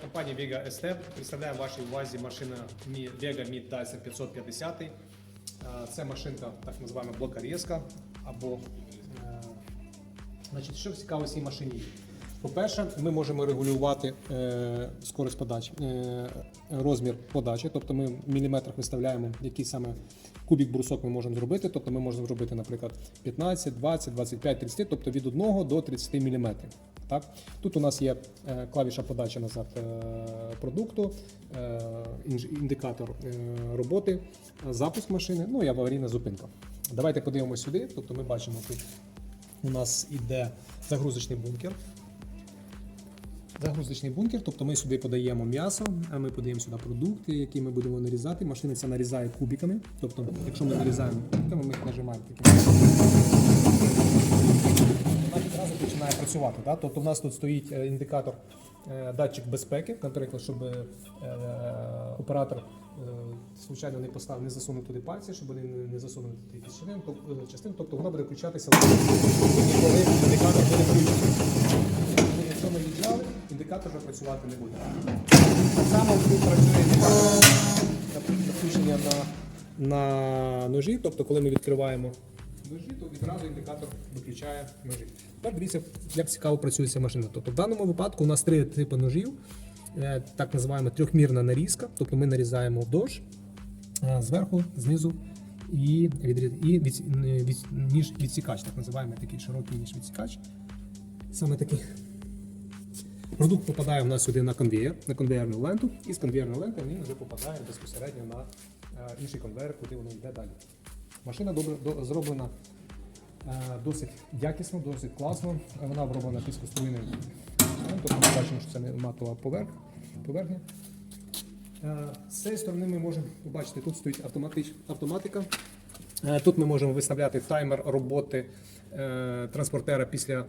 Компанія Vega ST представляє вашій увазі машина Vega Mid Dyson 550. Е, Це машинка, так називаємо блокарізка або значить, що цікаво в цій машині. По-перше, ми можемо регулювати е, скорість подачі, е, розмір подачі, тобто ми в міліметрах виставляємо, який саме кубік брусок ми можемо зробити. Тобто ми можемо зробити, наприклад, 15, 20, 25, 30, тобто від 1 до 30 мм. Так? Тут у нас є е, клавіша подачі назад е, продукту, е, індикатор е, роботи, запуск машини, ну і аварійна зупинка. Давайте подивимося сюди. Тобто ми бачимо тут у нас іде загрузочний бункер. Загрузочний бункер, тобто ми сюди подаємо м'ясо, а ми подаємо сюди продукти, які ми будемо нарізати. Машина це нарізає кубиками. Тобто, якщо ми нарізаємо кубиками, ми їх нажимаємо таким. Вона відразу починає працювати. Да? Тобто, в нас тут стоїть е, індикатор, е, датчик безпеки, наприклад, щоб е, оператор случайно не поставив, не засунув туди пальці, щоб вони не- засунули туди тоб- е, частини. Тобто вона буде включатися коли індикатор буде включений. Якщо ми віджали, індикатор вже працювати не буде. Так само тут працює включення на, на ножі, тобто коли ми відкриваємо ножі, то відразу індикатор виключає ножі. Тепер дивіться, як цікаво працює ця машина. Тобто в даному випадку у нас три типи ножів, Е, так називаємо трьохмірна нарізка, тобто ми нарізаємо вдовж, е, зверху, знизу і, відріз... і від... від... ніж відсікач, так називаємо такий широкий ніж відсікач. Саме такий Продукт попадає в нас сюди на конвеєр, на конвеєрну ленту, і з конвеєрної ленти він вже попадає безпосередньо на е, інший конвейер, куди воно йде далі. Машина добре до- зроблена е, досить якісно, досить класно. Вона оброблена піскоструйним. Тобто ми бачимо, що це не матова поверх, поверхня. Е, З цієї сторони ми можемо побачити, тут стоїть автоматич, автоматика. Е, Тут ми можемо виставляти таймер роботи е, транспортера після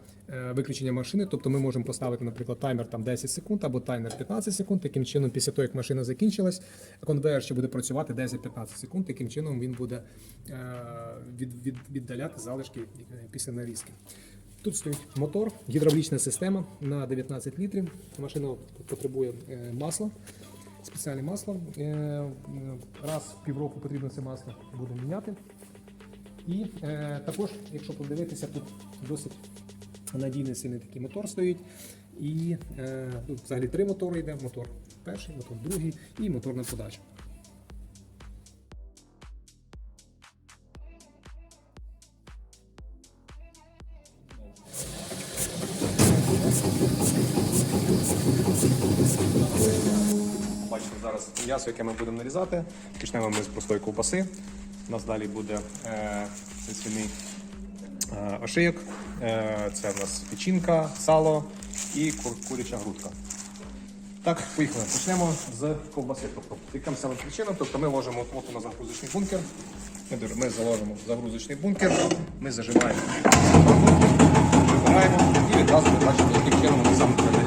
виключення машини. Тобто ми можемо поставити, наприклад, таймер там 10 секунд або таймер 15 секунд. Таким чином, після того, як машина закінчилась, конвейер ще буде працювати 10-15 секунд. Таким чином він буде від, від, віддаляти залишки після нарізки. Тут стоїть мотор, гідравлічна система на 19 літрів. Машина потребує е, масла спеціальне масло. Е, е, Раз в півроку потрібно це масло буде міняти. І також, якщо подивитися, тут досить надійний сильний такий мотор стоїть. І тут взагалі три мотори йде: мотор перший, мотор другий і моторна подача. Бачите м'ясо, яке ми будемо нарізати. Почнемо ми з простої ковбаси. У нас далі буде е, це е, ошийок, е, це в нас печінка, сало і кур, куряча грудка. Так, поїхали. Почнемо з ковбаси. Тобто, яким саме причинам, тобто ми ложимо от у нас загрузочний бункер. Ми, заложимо загрузочний бункер, ми зажимаємо, вибираємо і відразу бачимо, яким чином ми саме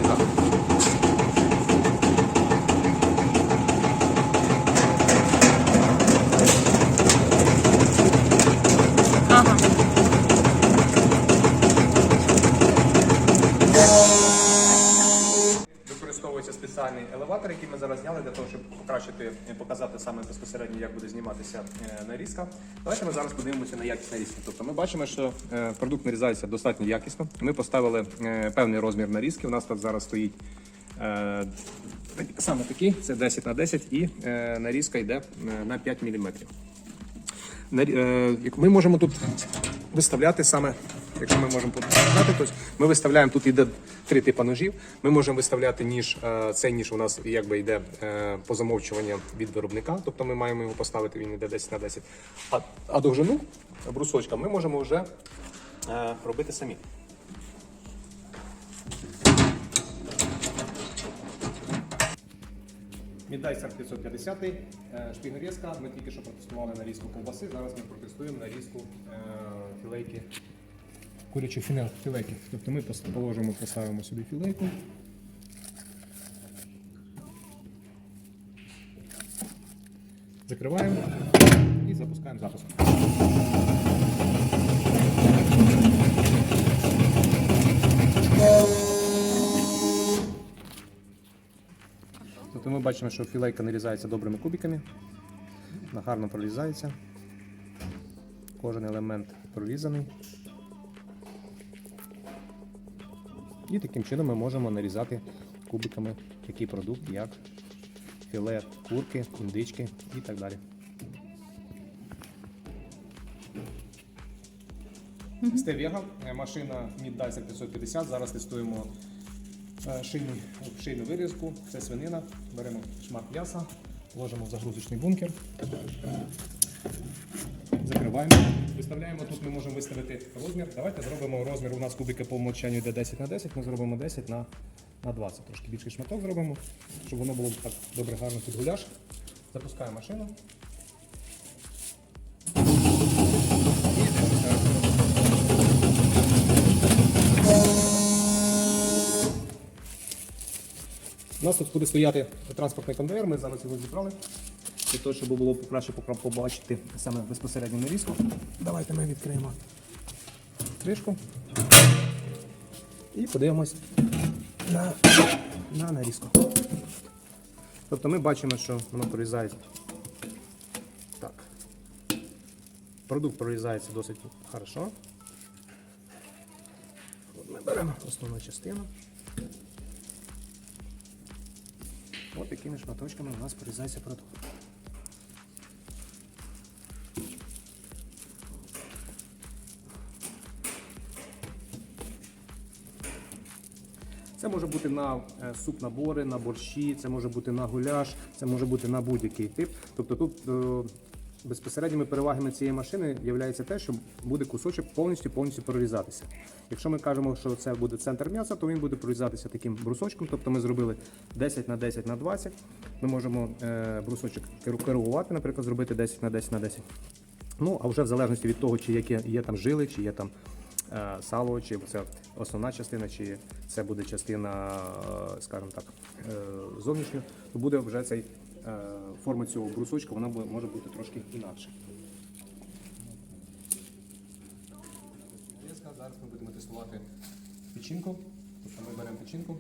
покращити, е, показати саме безпосередньо, як буде зніматися е, нарізка. Давайте ми зараз подивимося на якість нарізки. Тобто ми бачимо, що е, продукт нарізається достатньо якісно. Ми поставили певний розмір нарізки. У нас тут зараз стоїть саме такий, це 10 на 10 і нарізка йде на 5 мм. Ми можемо тут виставляти саме, якщо ми можемо показати, ми виставляємо тут іде три типи ножів. Ми можемо виставляти ніж. е, Цей ніж у нас якби йде е, по замовчуванню від виробника, тобто ми маємо його поставити, він йде 10 на 10. А, а довжину брусочка ми можемо вже е, робити самі. Мідайсер 550, е, шпігорізка. Ми тільки що протестували нарізку ковбаси. Зараз ми протестуємо нарізку е, філейки курячі філе- філейки. Тобто ми положимо, поставимо сюди філейку. Закриваємо і запускаємо запуск. Тобто ми бачимо, що філейка нарізається добрими кубиками, гарно прорізається. Кожен елемент прорізаний. І таким чином ми можемо нарізати кубиками такий продукт, як філе курки, індички і так далі. Стевєга, е, машина Middicer 550. Зараз тестуємо е, шийну вирізку. Це свинина. Беремо шмат м'яса, ложимо в загрузочний бункер. Закриваємо. Виставляємо тут, ми можемо виставити розмір. Давайте зробимо розмір. У нас кубики по умовчанню йде 10 на 10, ми зробимо 10 на, на 20. Трошки більший шматок зробимо, щоб воно було так добре гарно під гуляш. Запускаємо машину. У нас тут буде стояти транспортний конвейер, ми зараз його зібрали. Для того, щоб було краще побачити саме безпосередньо нарізку. Давайте ми відкриємо кришку і подивимось на, на нарізку. Тобто ми бачимо, що воно прорізається. Так. Продукт прорізається досить хорошо. От ми беремо основну частину. Ось такими шматочками у нас прорізається продукт. Це може бути на е, суп-набори, на борщі, це може бути на гуляш, це може бути на будь-який тип. Тобто тут е, безпосередніми перевагами цієї машини є те, що буде кусочок повністю повністю прорізатися. Якщо ми кажемо, що це буде центр м'яса, то він буде прорізатися таким брусочком. Тобто ми зробили 10 на 10 на 20. Ми можемо е, брусочок керувати, наприклад, зробити 10 на 10 на 10. Ну, а вже в залежності від того, чи є, є там жили, чи є там сало, чи це основна частина, чи це буде частина, е, скажімо так, е, зовнішня, то буде вже цей е, форма цього брусочка, вона може бути трошки інакша. Зараз ми будемо тестувати печінку. Тобто ми беремо печінку,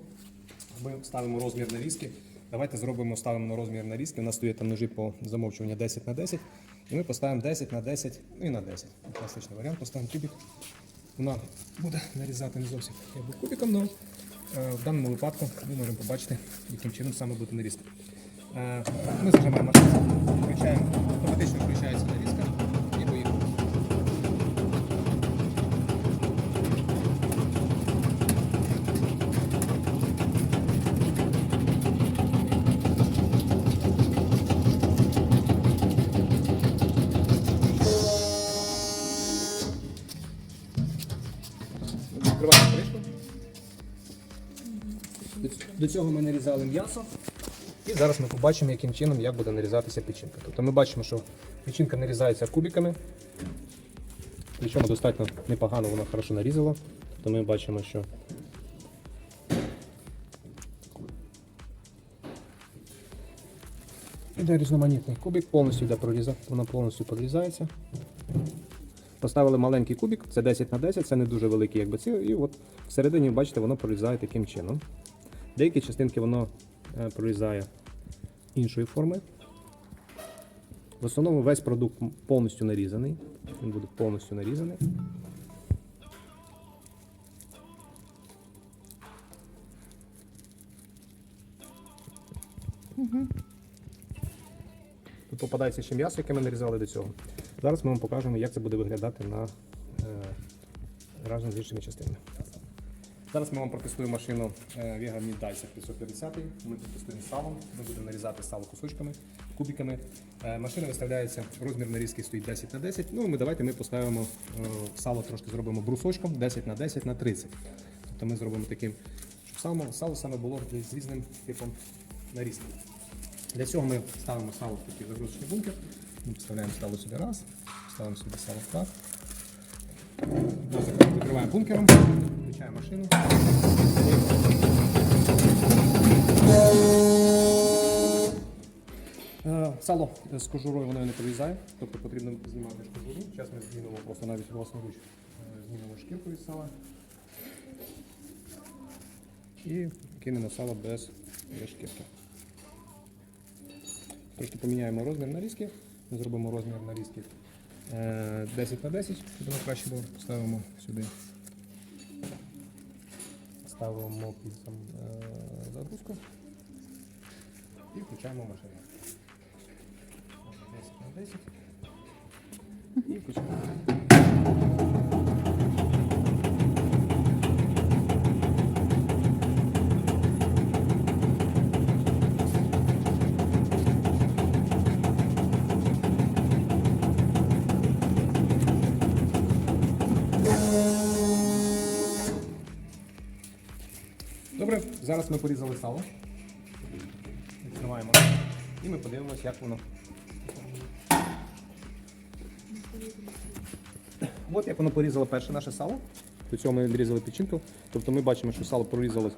ми ставимо розмір нарізки. Давайте зробимо, ставимо на розмір нарізки. У нас стоять там ножі по замовчуванню 10 на 10. І ми поставимо 10 на 10, ну і на 10. Класичний варіант, поставимо кубик. Вона буде нарізати не зовсім якби кубиком, але е, в даному випадку ми можемо побачити, яким чином саме буде нарізка. Е, Ми зажимаємо включаємо, автоматично включається нарізка Відкриваємо кришку. До- цього ми нарізали м'ясо. І зараз ми побачимо, яким чином як буде нарізатися печінка. Тобто ми бачимо, що печінка нарізається кубиками. Причому достатньо непогано вона хорошо нарізала. Тобто ми бачимо, що іде різноманітний кубик, повністю йде проріза, вона повністю прорізається. Поставили маленький кубик, це 10 на 10, це не дуже великий, якби ці, і от всередині, бачите, воно прорізає таким чином. Деякі частинки воно е, прорізає іншої форми. В основному весь продукт повністю нарізаний. Він буде повністю нарізаний. Тут попадається ще м'ясо, яке ми нарізали до цього. Зараз ми вам покажемо, як це буде виглядати на, е, разом з іншими частинами. Зараз ми вам протестуємо машину е, Vega Middicer 550. Ми протестуємо сало. Ми будемо нарізати сало кусочками, кубиками. Е, Машина виставляється, розмір нарізки стоїть 10 на 10. Ну ми давайте ми поставимо сало трошки зробимо брусочком 10 на 10 на 30. Тобто ми зробимо таким, щоб сало, сало саме було з різним типом нарізки. Для цього ми ставимо сало в такий загрузочний бункер. Ми поставляємо сало сюди раз, ставимо сюди сало в так. Закриваємо бункером, включаємо машину. Е, Сало з кожурою воно не прорізає, тобто потрібно знімати кожуру. Зараз ми змінимо просто навіть власноруч. е, Змінимо шкірку від сала. І кинемо сало без шкірки. Трошки поміняємо розмір нарізки. Ми зробимо розмір нарізки е, 10 на 10, щоб воно краще було. Ставимо сюди. Ставимо під сам, е, загрузку і включаємо машину. 10 на 10. І включаємо. Зараз ми порізали сало. Відкриваємо і ми подивимося, як воно. От як воно порізало перше наше сало. До цього ми відрізали печінку. Тобто ми бачимо, що сало прорізалось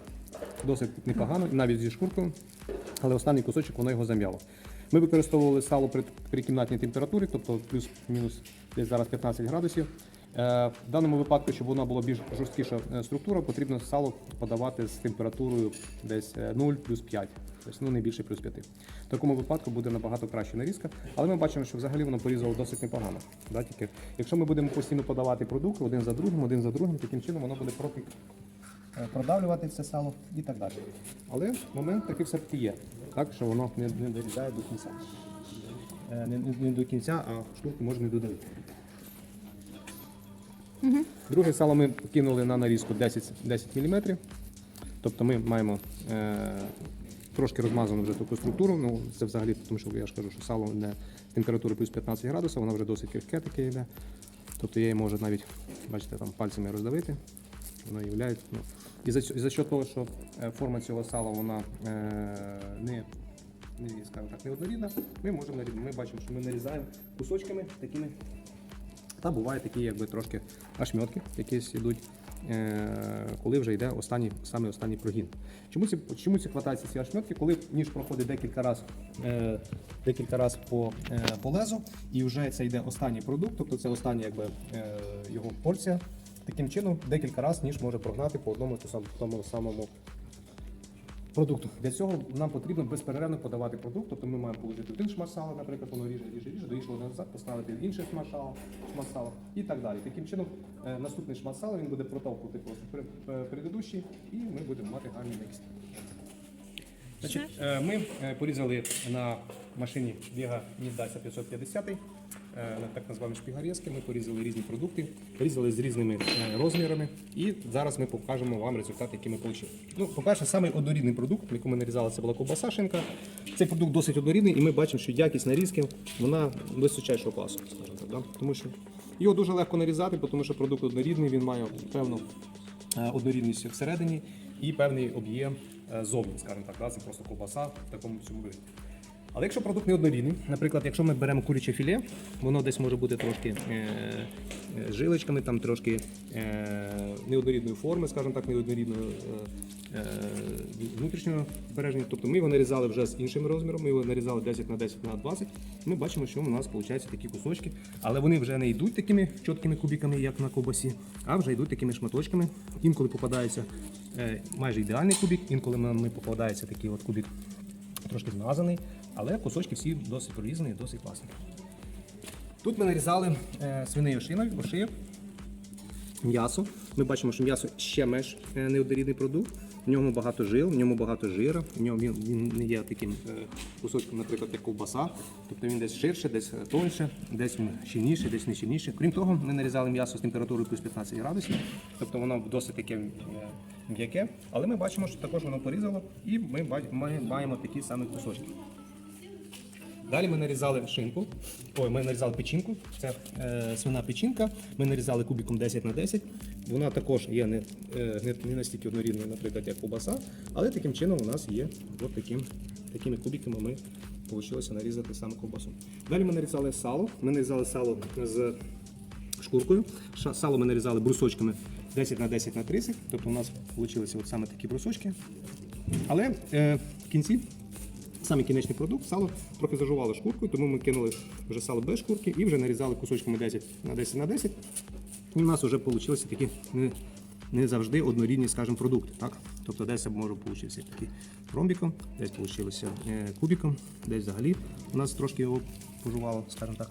досить непогано, навіть зі шкуркою, але останній кусочок воно його зам'яло. Ми використовували сало при, при кімнатній температурі, тобто плюс-мінус десь зараз 15 градусів. Е, в даному випадку, щоб воно було більш жорсткіша е, структура, потрібно сало подавати з температурою десь е, 0 плюс 5, тобто ну, не більше плюс 5. В такому випадку буде набагато краща нарізка, але ми бачимо, що взагалі воно порізало досить непогано. Да, тільки, якщо ми будемо постійно подавати продукт один за другим, один за другим, таким чином воно буде проти е, продавлювати це сало і так далі. Але момент такий все-таки є, так, що воно не, не дорізає до кінця. Е, Не, не, не до кінця, а шкурку можна не додавити. Друге сало ми кинули на нарізку 10, 10 мм. Тобто ми маємо е, трошки розмазану вже таку структуру. Ну, це взагалі, тому що я ж кажу, що сало не температури плюс 15 градусів, воно вже досить крихке таке йде. Тобто я її можу навіть, бачите, там пальцями роздавити. Воно являє. Ну. І за, і за що того, що е, форма цього сала вона е, не, не, скажімо так, неоднорідна, ми можемо. Ми бачимо, що ми нарізаємо кусочками такими та бувають такі, якби трошки ошметки, якісь йдуть, е, коли вже йде останній, саме останній прогін. Чому ці, чому ці хватаються ці ошметки? Коли ніж проходить декілька разів е, декілька раз по, е, по лезу, і вже це йде останній продукт, тобто це остання якби, його порція. Таким чином, декілька разів ніж може прогнати по одному тому самому продукту. Для цього нам потрібно безперервно подавати продукт. Тобто ми маємо положити один шмат наприклад, воно ріже, ріже, ріже, до іншого назад, поставити інший шмат сала, і так далі. Таким чином, е, наступний шмат він буде протовкувати просто пер- пер- предыдущий, і ми будемо мати гарний мікс. Значить, е, ми е, порізали на машині Vega Нідася 550, е, на так називаємо шпігарезки. Ми порізали різні продукти, порізали з різними е, розмірами. І зараз ми покажемо вам результат, який ми отримали. Ну, по-перше, самий однорідний продукт, який ми нарізали, це була ковбаса шинка. Цей продукт досить однорідний, і ми бачимо, що якість нарізки вона височайшого класу, скажімо так. Да? Тому що його дуже легко нарізати, тому що продукт однорідний, він має певну однорідність всередині і певний об'єм е, зовні, скажімо так, да? це просто ковбаса в такому цьому вигляді. Але якщо продукт не однорідний, наприклад, якщо ми беремо куряче філе, воно десь може бути трошки е, е, жилочками, там трошки е, неоднорідної форми, скажімо так, неоднорідної е, е, внутрішнього збереження. Тобто ми його нарізали вже з іншим розміром, ми його нарізали 10 на 10 на 20. Ми бачимо, що у нас виходять такі кусочки, але вони вже не йдуть такими чіткими кубиками, як на ковбасі, а вже йдуть такими шматочками. Інколи попадається е, майже ідеальний кубик, інколи нам попадається такий от кубик трошки змазаний, але кусочки всі досить прорізані, досить класні. Тут ми нарізали е, свиней ошинок, ошийок, м'ясо. Ми бачимо, що м'ясо ще менш е, неоднорідний продукт. В ньому багато жил, в ньому багато жира, в ньому він, він не є таким е, кусочком, наприклад, як ковбаса. Тобто він десь ширше, десь е, тоньше, десь щільніше, десь не щільніше. Крім того, ми нарізали м'ясо з температурою плюс 15 градусів, тобто воно досить таке е, м'яке. Але ми бачимо, що також воно порізало, і ми маємо такі самі кусочки. Далі ми нарізали шинку. Ой, ми нарізали печінку. Це е, свина печінка. Ми нарізали кубиком 10 на 10. Вона також є не, е, не, настільки однорідною, наприклад, як ковбаса, але таким чином у нас є от таким, такими кубиками ми вийшло нарізати саме ковбасу. Далі ми нарізали сало. Ми нарізали сало з шкуркою. Сало ми нарізали брусочками 10 на 10 на 30, тобто у нас вийшли от саме такі брусочки. Але е, в кінці саме кінечний продукт, сало трохи зажувало шкуркою, тому ми кинули вже сало без шкурки і вже нарізали кусочками 10 на 10 на 10. І у нас вже вийшли такі не, не завжди однорідні, скажімо, продукти. Так? Тобто десь може получився такий ромбіком, десь вийшло кубіком, десь взагалі у нас трошки його пожувало, скажімо так.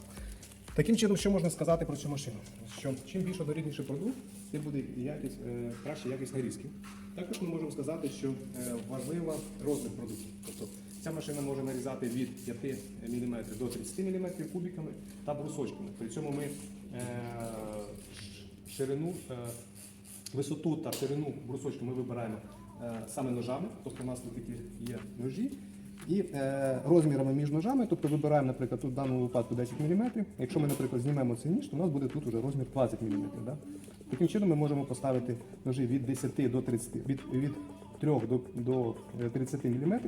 Таким чином, що можна сказати про цю машину? Що чим більш однорідніший продукт, тим буде якість, е, краща якість нарізки. Також ми можемо сказати, що е, важлива розмір продукту. Тобто ця машина може нарізати від 5 мм до 30 мм кубиками та брусочками. При цьому ми е, ширину, висоту та ширину брусочку ми вибираємо саме ножами, тобто у нас тут такі є ножі. І е, розмірами між ножами, тобто вибираємо, наприклад, тут в даному випадку 10 мм. Якщо ми, наприклад, знімемо цей ніж, то у нас буде тут уже розмір 20 мм. Да? Таким чином ми можемо поставити ножі від 10 до 30, від, від 3 до, до е, 30 мм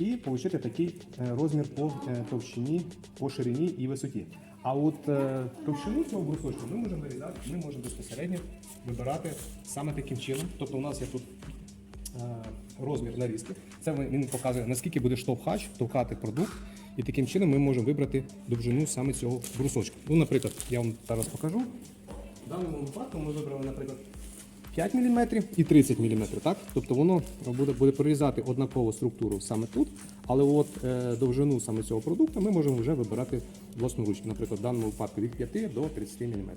і отримати такий е, розмір по е, товщині, по ширині і висоті. А от е, товщину цього брусочку ми можемо вирізати, ми можемо безпосередньо вибирати саме таким чином. Тобто у нас є тут е, розмір нарізки. Це він- показує, наскільки буде штовхач товкати продукт. І таким чином ми можемо вибрати довжину саме цього брусочка. Ну, наприклад, я вам зараз покажу. В даному випадку ми вибрали, наприклад, 5 мм і 30 мм. Так? Тобто воно буде, буде прорізати однакову структуру саме тут, але от е, довжину саме цього продукту ми можемо вже вибирати власноруч, наприклад, в даному випадку від 5 до 30 мм.